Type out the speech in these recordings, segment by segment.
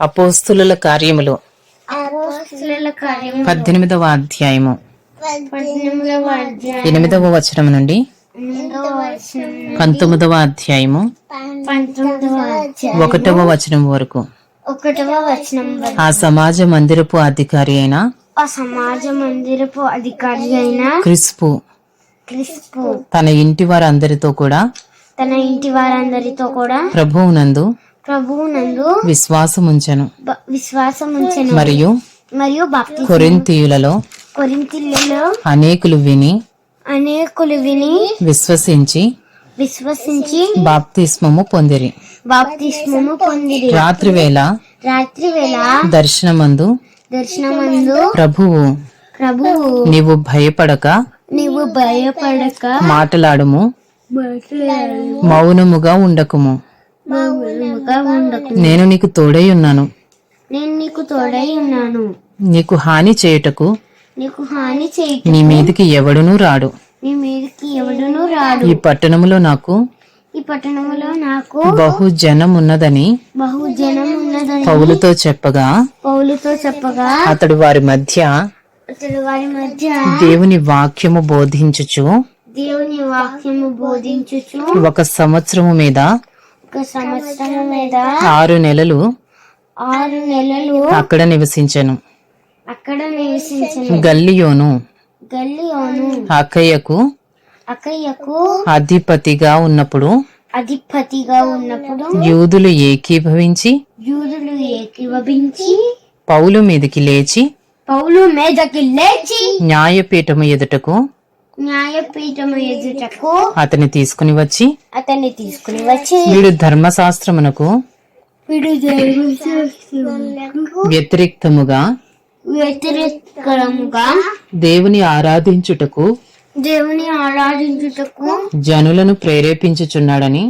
అపోస్తుల కార్యములు. పద్దెనిమిదవ అధ్యాయము. ఎనిమిదవ వచనం నుండి పంతొమ్మిదవ అధ్యాయము. ఒకటవ వచనం వరకు. ఒకటవ వచనం వరకు. ఆ సమాజ మందిరపు అధికారి అయిన ఆ సమాజ మందిరపు అధికారి అయిన క్రిస్పు. క్రిస్పు. తన ఇంటి వారందరితో కూడా తన ఇంటి వారందరితో కూడా ప్రభువునందు ప్రభువు నందు విశ్వాసముంచెను. ఉంచెను మరియు మరియు భక్తి కొరింతీయులలో కొరింతిల్లలో అనేకులు విని అనేకులు విని విశ్వసించి విశ్వసించి బాప్తిస్మము పొందిరి. బాప్తిస్మము పొందిరి. రాత్రి వేళ రాత్రి వేళ దర్శనమందు దర్శనమందు ప్రభువు ప్రభువు నీవు భయపడక నీవు భయపడక మాటలాడుము. మాట్లాడు మౌనముగా ఉండకుము. నేను నీకు తోడై ఉన్నాను. నేను నీకు తోడై ఉన్నాను. నీకు హాని చేయుటకు నీకు హాని చేయి నీ మీదికి ఎవడునూ రాడు. నీ మీదకి ఎవడును రాడు. ఈ పట్టణములో నాకు ఈ పట్టణంలో నాకు బహు జనం ఉన్నదని బహుజనం ఉన్నదని పౌలుతో చెప్పగా పౌలుతో చెప్పగా అతడు వారి మధ్య అతడు వారి మధ్య దేవుని వాక్యము బోధించుచు దేవుని వాక్యము బోధించుచు ఒక సంవత్సరము మీద ఒక సంవత్సరం మీద ఆరు నెలలు ఆరు నెలలు అక్కడ నివసించెను. అక్కడ నివసించిన. గల్లియోను గల్లియోను అక్కయ్యకు అక్కయ్యకు అధిపతిగా ఉన్నప్పుడు అధిపతిగా ఉన్నప్పుడు యూదులు ఏకీభవించి యూదులు ఏకీభవించి పౌలు మీదికి లేచి పౌలు మీదకి లేచి న్యాయపీఠము ఎదుటకు న్యాయపీఠము ఎదుటకు అతని తీసుకుని వచ్చి అతన్ని తీసుకుని వచ్చి వీడు ధర్మశాస్త్రమునకు వీడు వ్యతిరేక్తముగా వ్యతిరేకముగా దేవుని ఆరాధించుటకు దేవుని ఆరాధించుటకు జనులను ప్రేరేపించుచున్నాడని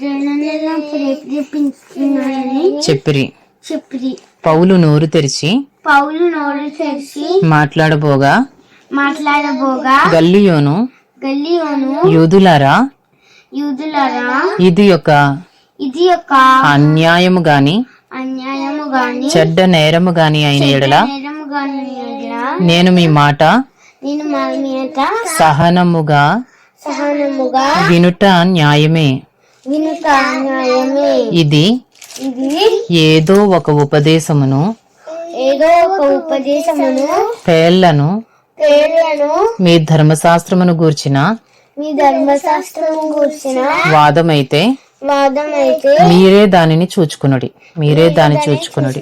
జనులను ప్రేరేపించున్నాడని చెప్పిరి. చెప్పి పౌలు నోరు తెరిచి పౌలు నోరు తెరిచి మాట్లాడబోగా మాట్లాడబోగా. గల్లియోను గల్లియోను. యూదులారా? యూదులరా. ఇది ఒక ఇది ఒక అన్యాయము గాని అన్యాయము గాని చెడ్డ నేరము గాని అయిన ఎడల నేను మీ మాట నేను మా సహనముగా సహనముగా వినుట న్యాయమే. వినుట న్యాయమే. ఇది ఇది ఏదో ఒక ఉపదేశమును ఏదో ఒక ఉపదేశమును పేర్లను పేర్లను మీ ధర్మశాస్త్రమును గూర్చిన మీ ధర్మశాస్త్రము కూర్చిన వాదమైతే మీరే దానిని చూచుకునుడి. మీరే దాన్ని చూచుకునుడి.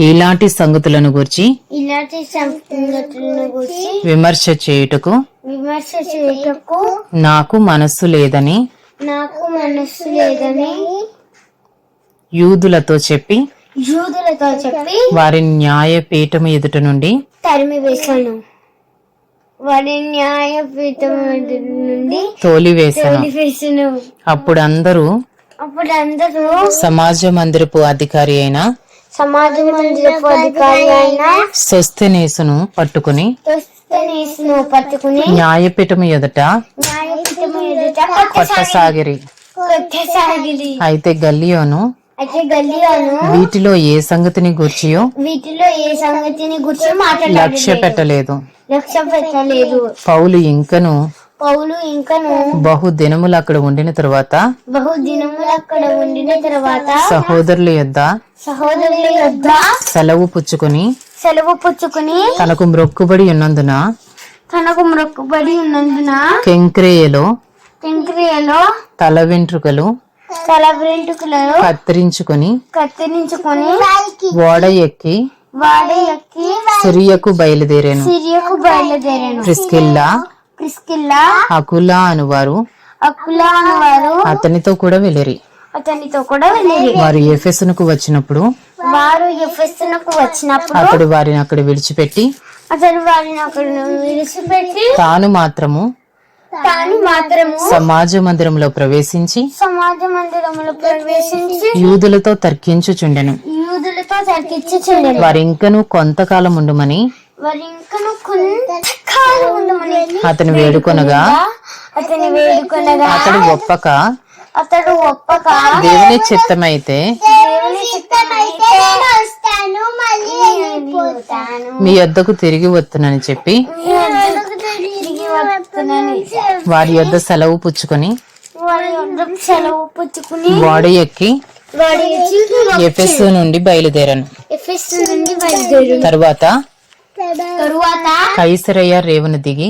ఇలాంటి సంగతులను గూర్చి ఇలాంటి సంగతులను గురించి విమర్శ చేయుటకు విమర్శ చేయటకు నాకు మనస్సు లేదని నాకు మనస్సు లేదని యూదులతో చెప్పి యూదులతో చెప్పి వారి న్యాయపీఠము ఎదుట నుండి తరిమి వేశాను వారి న్యాయపీఠం నుండి తోలివేశాను వేసాను. అప్పుడు అందరూ అప్పుడు అందరూ సమాజ మందిరపు అధికారి అయిన సమాజ మందిరపు అధికారి అయిన స్వస్థనేసును పట్టుకుని పట్టుకుని ఎదుట న్యాయపీఠం ఎదుట కొట్టసాగిరి. కొట్టసాగిరి. అయితే గల్లియోను అయితే గల్లియాను వీటిలో ఏ సంగతిని గూర్చియో వీటిలో ఏ సంగతిని గురించి లక్ష్య పెట్టలేదు లక్ష్య పెట్టలేదు. పౌలు ఇంకను పౌలు ఇంకను బహు దినములు అక్కడ ఉండిన తరువాత బహు దినములు అక్కడ ఉండిన తర్వాత సహోదరుల యొద్ద సహోదరుల యొద్ద సెలవు పుచ్చుకొని సెలవు పుచ్చుకుని తనకు మ్రొక్కుబడి ఉన్నందున తనకు మొక్కుబడి ఉన్నందున కెంక్రేయలో టెంక్రియలో తల వెంట్రుకలు తల వెంట్రుకలను కత్తిరించుకొని కత్తిరించుకొని ఓడ ఎక్కి సిరియకు బయలుదేరాను. సిరియకు బయలుదేరాను. Priscilla Priscilla అకులా అనువారు. అకులా వారు అతనితో కూడా వెళ్ళిరి. అతనితో కూడా వెళ్ళిరి. వారు ఎఫెసునకు వచ్చినప్పుడు వారు ఎఫెస్సునకు వచ్చినప్పుడు అతడు వారిని అక్కడ విడిచిపెట్టి అతడు వారిని అక్కడ విడిచిపెట్టి తాను మాత్రము తాను మాత్రము సమాజ మందిరంలో ప్రవేశించి సమాజ మందిరములో ప్రవేశించి యూదులతో తర్కించుచుండెను. వారింకను కొంతకాలం ఉండుమని వారి ఇంకను కొంతకాలం ఉండమని అతను వేడుకొనగా అతని వేడుకొనగా అతడు ఒప్పక అతడు ఒప్పక దేవుని చిత్తమైతే మీ యొద్దకు తిరిగి వస్తునని చెప్పి వారి యొద్ద సెలవు పుచ్చుకొని వాడు ఎక్కి ఎఫెస్ నుండి బయలుదేరాను. తరువాత కైసరయ్య రేవును దిగి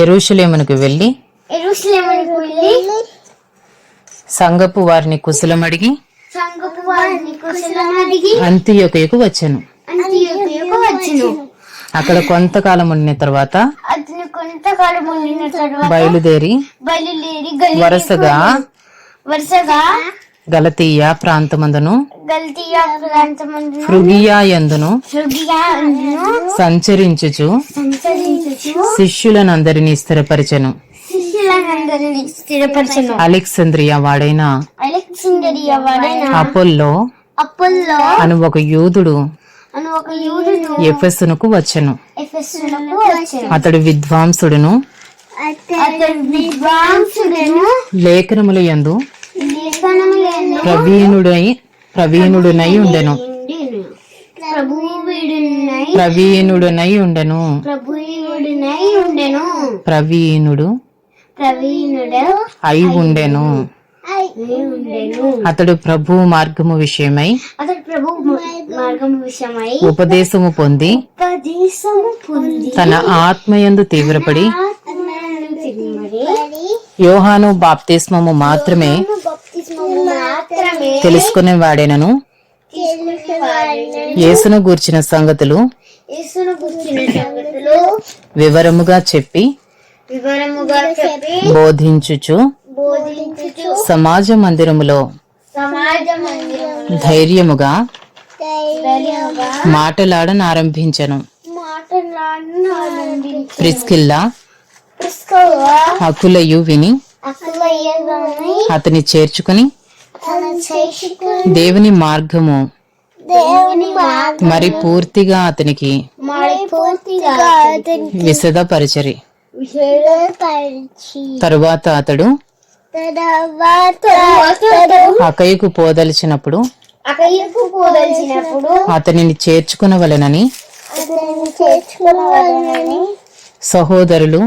ఎరుషలేమునకు వెళ్ళి సంగపు వారిని కుశలం అడిగి సంగపు వారిని కుశలం అడిగి అంత్యొకయకు వచ్చాను. అక్కడ కొంతకాలం ఉండిన తర్వాత బయలుదేరి వరుసగా వరుసగా గలతీయ ప్రాంతమందును గల్తీయా ప్రాంతమందు ఫృగియా యందును శృగిగా అందును సంచరించుచు సంచరించుచు శిష్యులనందరినీ స్థిరపరిచెను. అలెక్సంద్రియా వాడైన అలెక్సిండరియా వాడైన అపోల్లో అప్పుల్లో అను ఒక యూదుడు అని ఒక యూదుడు ఎఫెసునకు వచ్చెను. ఎఫెసునకు వచ్చాను. అతడు విద్వాంసుడును అతడు విద్వాంసుడను లేఖనముల యందు ప్రవీణుడై ప్రవీణుడునై ఉండెను. ప్రవీణుడునై ఉండెను. ప్రవీణుడు అయి ఉండెను. అతడు ప్రభు మార్గము విషయమై అతడు ప్రభు మార్గం విషయమై ఉపదేశము పొంది ఉపదేశము పొంది తన ఆత్మయందు తీవ్రపడి యోహాను బాప్తిస్మము మాత్రమే బప్తిస్మము మాత్రమే తెలుసుకునే వాడేనను. తీసుకునేవాడిని యేసును గూర్చిన సంగతులు వివరముగా చెప్పి బోధించుచు సమాజ మందిరములో ధైర్యముగా మాటలాడనారంభించను ప్రిస్కిల్లా అకులయు విని అతని చేర్చుకుని దేవుని మార్గము. మరి పూర్తిగా అతనికి విశదపరిచరి. తరువాత అతడు అకయ్యకు పోదలిచినప్పుడు అతనిని చేర్చుకునవలెనని సహోదరులు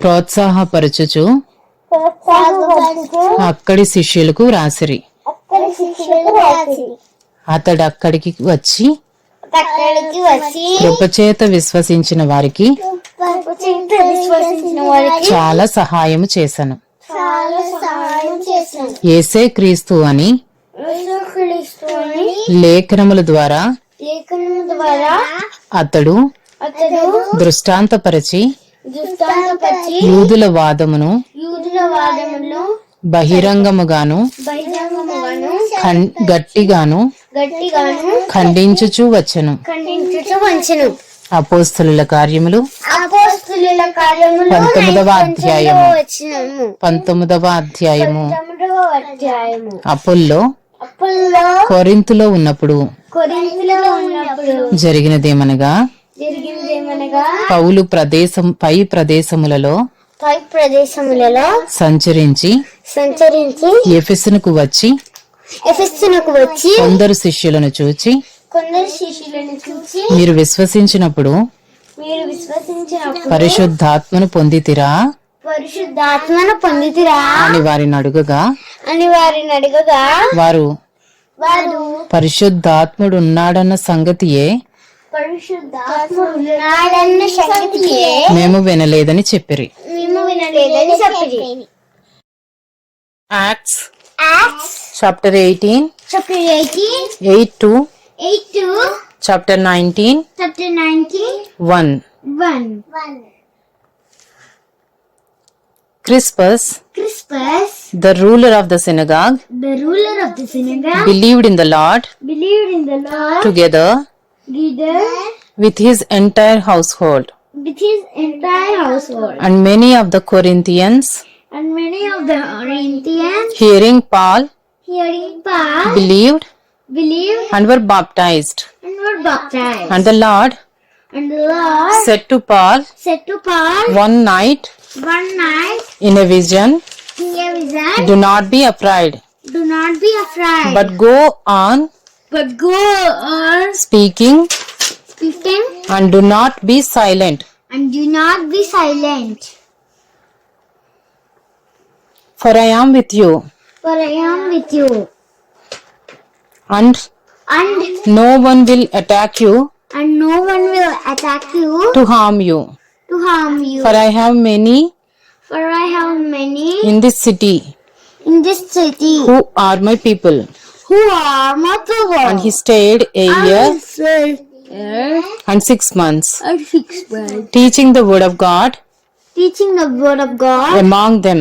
ప్రోత్సాహపరచుచు అక్కడి శిష్యులకు రాసిరి. అతడు అక్కడికి వచ్చి కృపచేత విశ్వసించిన వారికి చాలా సహాయం చేశాను ఏసే క్రీస్తు అని లేఖనముల ద్వారా అతడు దృష్టాంతపరచి యూదుల వాదమును బహిరంగముగాను గట్టిగాను ఖండించుచూ వచ్చెను. అపోస్తుల కార్యములు పంతొమ్మిదవ అధ్యాయము. పంతొమ్మిదవ అధ్యాయము. అపోల్లో అప్పుల్లో కొరింతులో ఉన్నప్పుడు జరిగినదేమనగా పౌలు ప్రదేశం పై ప్రదేశములలో పై ప్రదేశములలో సంచరించి సంచరించి ఎఫెసునకు వచ్చి ఎఫెస్సునకు వచ్చి కొందరు శిష్యులను చూచి కొందరు శిష్యులను చూసి మీరు విశ్వసించినప్పుడు మీరు విశ్వసించినప్పుడు పరిశుద్ధాత్మను పొందితిరా? పరిశుద్ధాత్మను పొందితిరా? అని వారిని అడుగగా అని వారిని అడగగా వారు వారు పరిశుద్ధాత్ముడు ఉన్నాడన్న సంగతియే మేము వినలేదని చెప్పిరి మేము వినలేదని చెప్పి acts chapter eighteen chapter eighteen eight to eight to chapter nineteen chapter nineteen one one Crispus Crispus the ruler of the synagogue the ruler of the synagogue believed in the lord believed in the Lord together with his entire household. With his entire household. And many of the corinthians. And many of the Corinthians. Hearing paul. Hearing Paul. Believed. Believed. And were baptized. And were baptized. And the lord and the Lord said to paul said to Paul one night one night in a vision in a vision do not be afraid. do not be afraid. But go on but go on speaking, speaking and do not be silent. and do not be silent. For I am with you, For I am with you, and and no one will attack you and no one will attack you to harm you. to harm you. For I have many For I have many in this city in this city who are my people. Who are my people. And he stayed a year and six months, and six months, teaching the word of God teaching the word of God among them.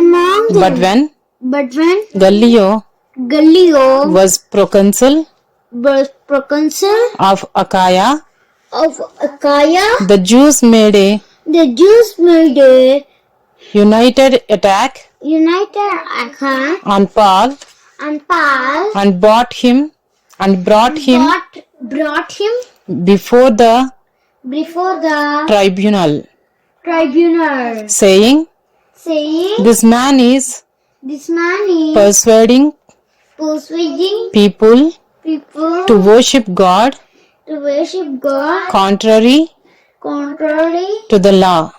among them. But when? But when? Gallio Gallio was proconsul was proconsul of Achaia, of Achaia, the Jews made a the Jews made a united attack united Achaia on Paul and Paul and brought him and brought him brought, brought him before the before the tribunal, tribunal, saying, saying, This man is This man is persuading persuading people people to worship God to worship God contrary contrary to the law.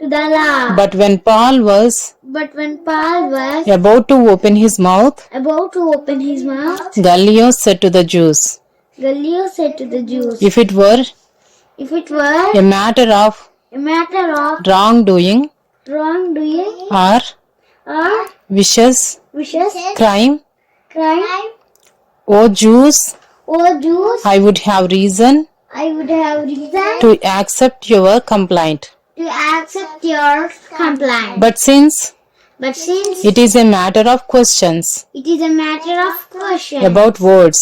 To the law. But when Paul was But when Paul was about to open his mouth, about to open his mouth, Gallio said to the Jews, Gallio said to the Jews, If it were If it were a matter of a matter of wrongdoing wrongdoing or or vicious vicious crime, crime, O Jews, O Jews, I would have reason I would have reason to accept your complaint. To accept your complaint. But since But since it is a matter of questions it is a matter of questions about words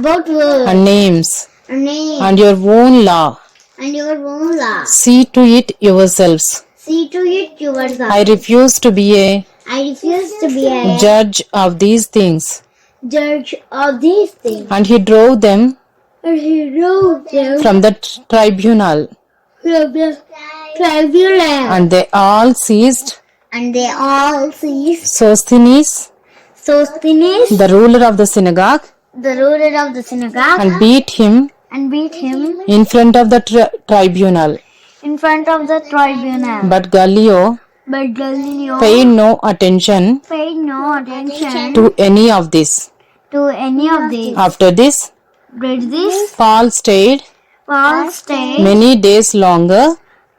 about words and names and name and your own law, and your own law, see to it yourselves. see to it yourself. I refuse to be a I refuse to be a judge of these things. judge of these things. And he drove them And he wrote them from the tribunal, from the and they all seized And they all seized Sosthenes, Sosthenes, the ruler of the synagogue, the ruler of the synagogue, and beat him and beat him in front of the tri- tribunal. in front of the tribunal. But Gallio But Galileo paid no attention paid no attention to any of this. to any of this. After this, Did this Paul stayed Paul stayed many days longer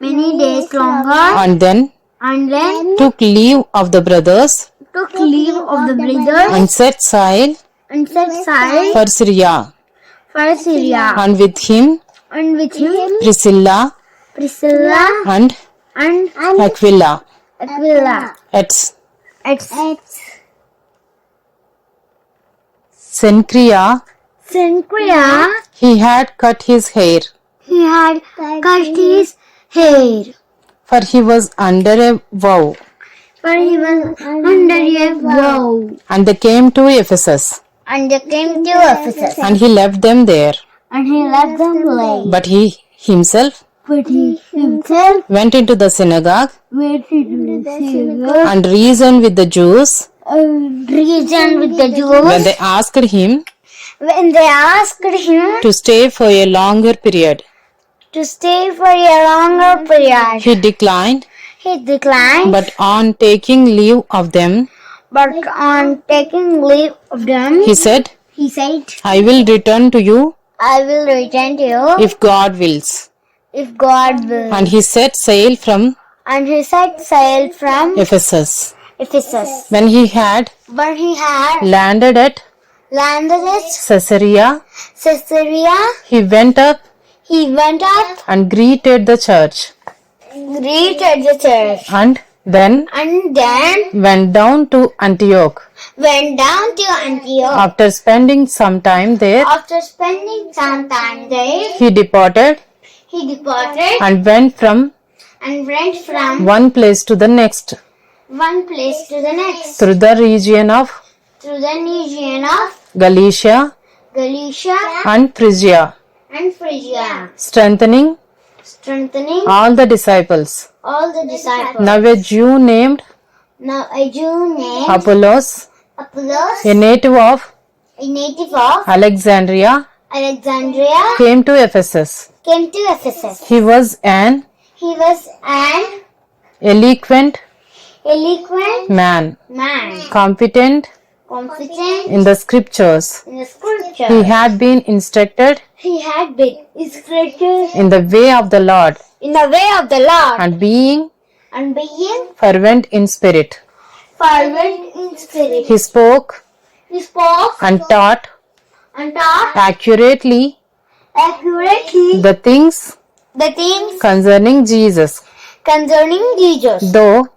many days longer and then and then took leave of the brothers took leave of the brothers and set sail and set sail for Syria. for Syria. And with him And with him Priscilla Priscilla and and Aquila. Aquila. At It's Cenchrea, Cenchrea. he had cut his hair, He had cut his hair, for he was under a vow. for he was under a vow. And they came to Ephesus, And they came to Ephesus, and he left them there. and he left them lay. But he himself But he himself went into the synagogue went into the synagogue and reasoned with the Jews and reasoned with the Jews. when they asked him when they asked him to stay for a longer period. To stay for a longer period. He declined, He declined, but on taking leave of them, but on taking leave of them, he said, he said, I will return to you I will return to you if God wills. if God will. And he set sail from And he set sail from Ephesus. Ephesus. When he had But he had landed at landed at Caesarea, Caesarea. he went up He went up, and greeted the church, greeted the church, and then and then went down to Antioch. went down to Antioch. After spending some time there, After spending some time there, he departed he departed and went from and went from one place to the next. one place to the next. Through the region of through the region of Galatia Galatia and Phrygia, and Phrygia, strengthening? Strengthening all the disciples. all the disciples. Now a Jew named Now a Jew named Apollos, Apollos, a native of a native of Alexandria, Alexandria, came to Ephesus. came to Ephesus. He was an He was an eloquent eloquent man, man, competent confident in the scriptures. in the scripture. He had been instructed He had been instructed in the way of the Lord in the way of the Lord and being and being fervent in spirit. fervent in spirit. He spoke He spoke and taught and taught accurately accurately the things the things concerning Jesus, concerning Jesus. though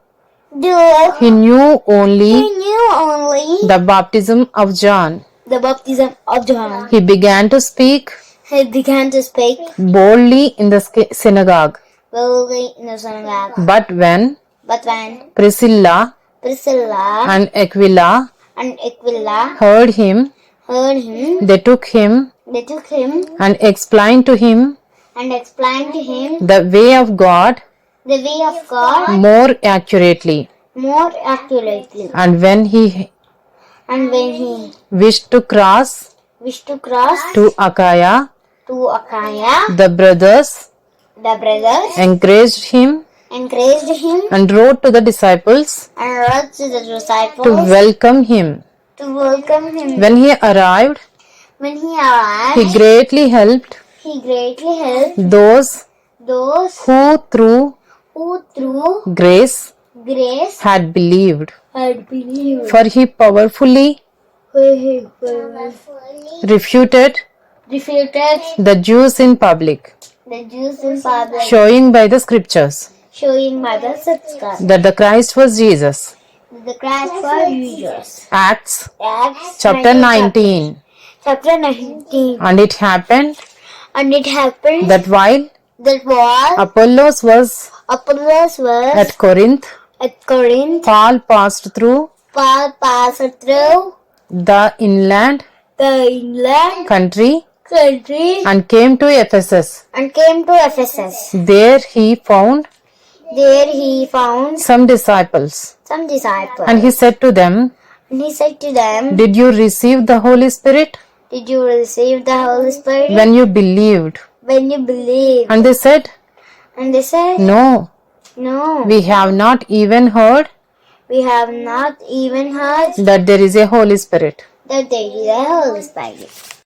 Though he knew only he knew only the baptism of John. the baptism of John. He began to speak He began to speak boldly in the synagogue. boldly in the synagogue. But when But when Priscilla Priscilla and Aquila and Aquila heard him, heard him, they took him they took him and explained to him and explained to him the way of God the way of God more accurately. more accurately. And when he And when he wished to cross wished to cross to Achaia, to Achaia, the brothers the brothers encouraged him encouraged him and wrote to the disciples and wrote to the disciples to welcome him. to welcome him. When he arrived, When he arrived, he greatly helped he greatly helped those those who through who through grace grace had believed. had believed. For he powerfully Who he powerfully refuted refuted the Jews in public, the Jews in public, showing by the scriptures showing by the scripture that the Christ was Jesus. the Christ for Jesus. Acts Acts chapter 19, 19. chapter 19. And it happened And it happened that while that while Apollos was Apollos was at Corinth, at Corinth, Paul passed through Paul passed through the inland the inland country country and came to Ephesus. and came to Ephesus. There he found There he found some disciples some disciples. and he said to them, And he said to them, Did you receive the Holy Spirit Did you receive the Holy Spirit when you believed? when you believed? And they said, And they said, No, No, we have not even heard we have not even heard that there is a Holy Spirit. that there is a Holy Spirit.